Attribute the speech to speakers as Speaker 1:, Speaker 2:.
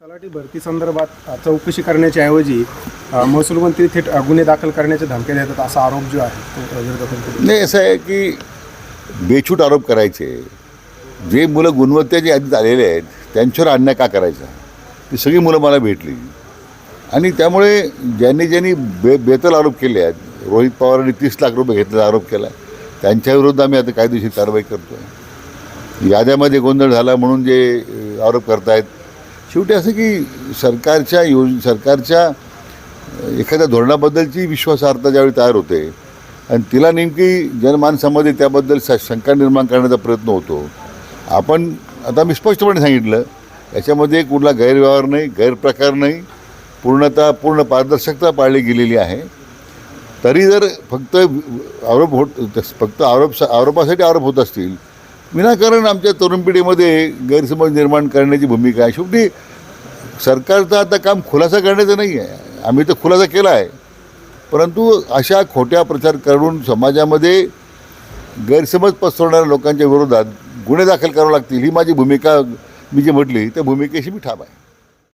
Speaker 1: तलाठी भरती संदर्भात चौकशी करण्याच्या ऐवजी महसूल मंत्री थेट गुन्हे दाखल करण्याच्या धमक्या देतात असा आरोप जो आहे
Speaker 2: नाही असं आहे की बेछूट आरोप करायचे. जे मुलं गुणवत्तेच्या यादीत आलेले आहेत त्यांच्यावर अन्याय का करायचा? ती सगळी मुलं मला भेटली. आणि त्यामुळे ज्यांनी ज्यांनी बे बेतल आरोप केले आहेत रोहित पवारांनी तीस लाख रुपये घेतलेला आरोप केला त्यांच्याविरुद्ध आम्ही आता कायदेशीर कारवाई करतो आहे याद्यामध्ये गोंधळ झाला म्हणून जे आरोप करतायत शेवटी असं की सरकारच्या योज सरकारच्या एखाद्या धोरणाबद्दलची विश्वासार्हता ज्यावेळी तयार होते आणि तिला नेमकी जनमानसामध्ये त्याबद्दल स शंका निर्माण करण्याचा प्रयत्न होतो. आपण आता मी स्पष्टपणे सांगितलं याच्यामध्ये कुठला गैरव्यवहार नाही गैरप्रकार नाही पूर्णतः पूर्ण पारदर्शकता पाळली गेलेली आहे. तरी जर फक्त आरोप होत फक्त आरोप आरोपासाठी आरोप होत असतील विनाकारण आमच्या तरुण पिढीमध्ये गैरसमज निर्माण करण्याची भूमिका आहे. शेवटी सरकारचं आता काम खुलासा करण्याचं नाही आहे. आम्ही तर खुलासा केला आहे. परंतु अशा खोट्या प्रचार करून समाजामध्ये गैरसमज पसरवणाऱ्या लोकांच्या विरोधात गुन्हे दाखल करावे लागतील ही माझी भूमिका मी जी म्हटली त्या भूमिकेशी मी ठाम आहे.